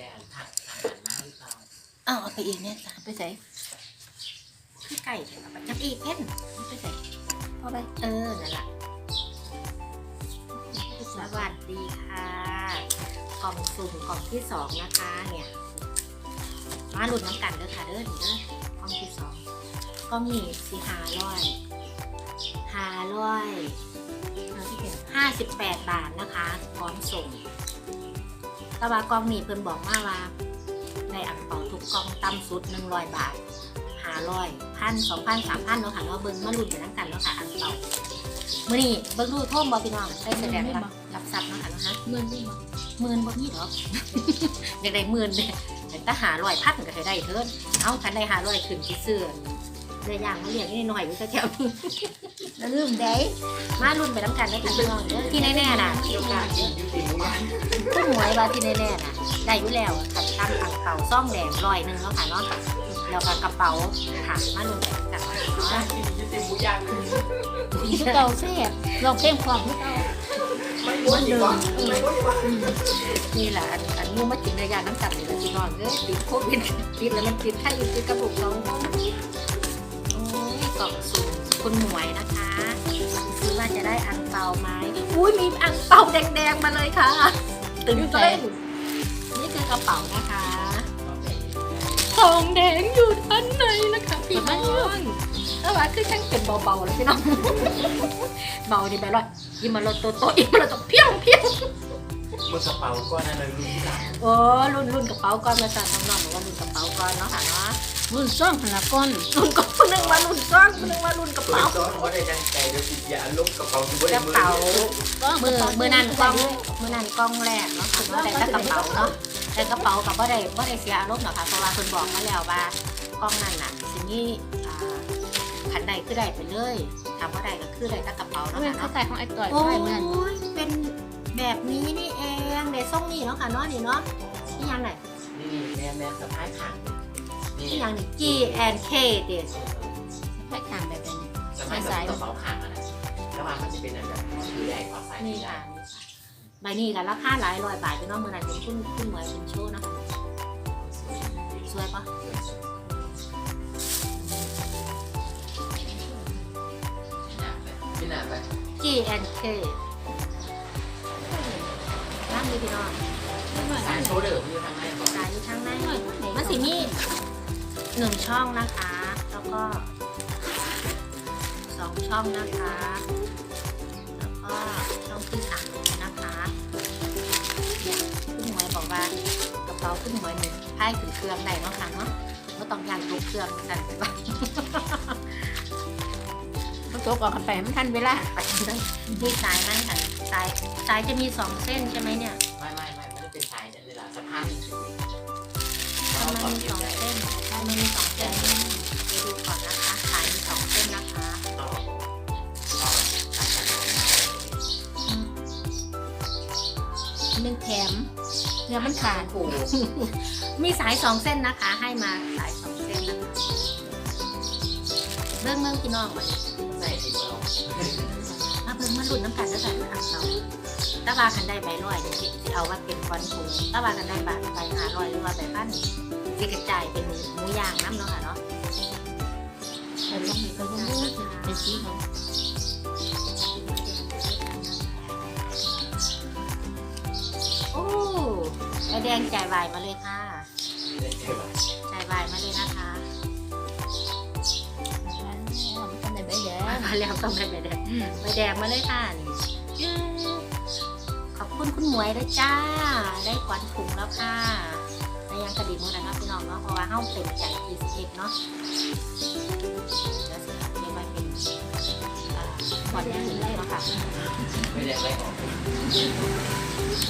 แกนผักทาหันหน้าหรือเปล่าอ้าเอาไปอีกเนี่ยจ้ะไปใส่คือไก่เอาไปจับอีกเพ่นไปใส่พอไปเออนั่นแหละสวัสดีค่ะกล่องสุ่มกล่องที่สองนะคะเนี่ยมาหลุดน้ำกันเด้อค่ะเด้อเด้อกล่องที่สองกล่องนี้สีหาร้อยหาร้อยห้าสิบแปดบาทนะคะพร้อมส่ง แตะวากล่องนี้เพิ่นบอกมาว่าในอ่างเปาทุกกล่องต่ำสุดหนึ่งร้อยบาทหาร้อยพันสองพันสามพันเนาะค่ะเนาะเบิ้งมาลุ้นไปทั้งกันเนาะค่ะอ่างเปามื่อนี้เบิ้งดูโท่มบอพี่น้องได้แสดงรับรับทรัพย์เนาะค่ะเนาะฮะเมื่อนี่มาหมื่นบ่มีหรอกอยากได้หมื่นเนี่ยแต่ถ้าหาร้อยพันก็ให้ได้เถินเอาคันได้หาร้อยขึ้นที่เสื้อเรืออย่างมาเรียกนี่หน่อยอยู่แถวๆนี้ แล้วลืมได้มาลุ้นไปทั้งกันเนาะค่ะพี่น้องเด้อที่แน่ๆน่ะโอกาสจริงยุติมุ้งยันผู้หมวยว่าที่แน่ๆน่ะ ได้อยู่แล้วกับตามอ่างเปาซ่องแดงร้อยหนึ่งเนาะค่ะเนาะแล้วก็กระเป๋าค่ะมาลุ้นไปทั้งกันเนาะยุติมุ้งยันผีเก่าแซ่บลองเพลงความให้เก่าไม่ม้วนอีกวะไม่ม้วนอีกวะนี่แหละอันอันมูมากินเนื้อย่างน้ำตาลนี่แหละพี่น้องเอ้ยติดโควิดติดแล้วมันติดไข้อยู่ติดกระปุกน้อง คุณหมวยนะคะซื้อว่าจะได้อังเปาไหมอุ้ยมีอังเปาแดงๆมาเลยค่ะตื่นเต้นนี่คือกระเป๋านะคะทองแดงอยู่ด้านในนะคะพี่น้องเออว่าคือช่างเป็นเบาๆแล้วพี่น้องเบาดีไปเลยยิมมาโลโตโตยิมมาโลโตเพี้ยงเพี้ยง เมื่อกระเป๋าก็นั่นเลยรุ่นที่หลังโอ้รุ่นรุ่นกระเป๋าก่อนมาสั่นน้องๆบอกว่ารุ่นกระเป๋าก่อนเนาะค่ะเนาะรุ่นซ่องพลาก้อนรุ่นกระเป๋าหนึ่งมารุ่นซ้อนหนึ่งมารุ่นกระตัวเป๋าซ้อนว่าได้ดังใจเดี๋ยวติดยาลงกระเป๋าดูว่ากได้ระมือเป๋าก็มือมือนั่นกล้องมือนั่นกล้องแรกเนาะค่ะว่าได้แต่กระเป๋าเนาะแต่กระเป๋ากับว่าได้ว่าได้เสียอารมณ์หรอกค่ะเพราะว่าคนบอกมาแล้วว่ากล้องนั่นน่ะสิ่งนี้อ่าขันใดคือได้ไปเลยถามว่าได้ก็คือได้แต่กระเป๋าเขาเนาะเป็นค่ะเขาเนาะใส่ของไอ้ต่อยโอ้ใช่เหมือนยเป็น แบบนี้นี่เองในส่งนี่เนาะค่ะเนาะนี่เนาะนี่ยังไงนี่แม่แม่สะพายขังนี่นี่ยังนี่ G and K เด็ดใส่ขางแบบนี้สะพายแบบกระเป๋าขังอะนะแล้วว่ามันจะเป็นแบบถือใหญ่กว่าสายนี่นี่ค่ะใบนี้กันราคาหลายร้อยบาทพี่น้องเมื่อไหร่เป็นคุณคุณเหมวยเป็นโชว์นะคะสวยปะไม่หนาไป G and K นั่นเลยพี่น้องสายโชว์เดิมอยู่ทางไหนก่อนสายอยู่ข้างในมันสีมีหนึ่งช่องนะคะ แล้วก็สองช่องนะคะ แล้วก็ช่องที่สามนะคะเนี่ยคุณหมวยบอกว่ากระเป๋าคุณหมวยหนึ่งไพ่ถึงเครื่องได้เนาะค่ะเนาะก็ต้องยางตัวเครื่องกันไป บ้างเขาโจกออกกันไปให้มันทันเวลาไปเลยนี่สายนั่นค่ะสายสายจะมีสองเส้นใช่ไหมเนี่ยไม่ไม่ไม่ไม่ได้เป็นสายนั่นเลยล่ะสะพานนี่คือทำไมมีสองเส้นทำไมมีสองเส้นไปดูก่อนนะคะสายมีสองเส้นนะคะต่อต่อตัดกันหนึ่งแถมเนื้อมันขาดโอ้โหมีสายสองเส้นนะคะ ให้มาสายสองเส้นนะคะ เรื่องเรื่องพี่น้องมาเนี่ยใส่สีเราถ้าเพิ่งมาลุ้นน้ำกันแล้วใส่มาทำเราตาบาคันได้ใบร้อยเดี๋ยวสิเอาว่าเป็นควันถุงตาบาคันได้บาทใบห้าร้อยหรือว่าใบพันสิกระจายเป็นหมูย่างน้ำเนาะค่ะเนาะแต่ต้องมีก็ยังรู้เป็นสีเขาโอ้แดงจ่ายวายมาเลยค่ะเล่นเท่าไหร่จ่ายวายมาเลยนะคะ มาแล้วต้องได้ใบแดงใบแดงมาเลยค่ะนี่ขอบคุณคุณหมวยด้วยจ้า ได้ขวัญถุงแล้วค่ะในยังคดีมือนะครับพี่น้องเนาะเพราะว่าเฮ้าเต็มใจทีสิเอ็ดเนาะแล้วสิเก็บไว้เป็นอ่าขวัญถุงเลยเนาะค่ะไม่ได้ไม่ออ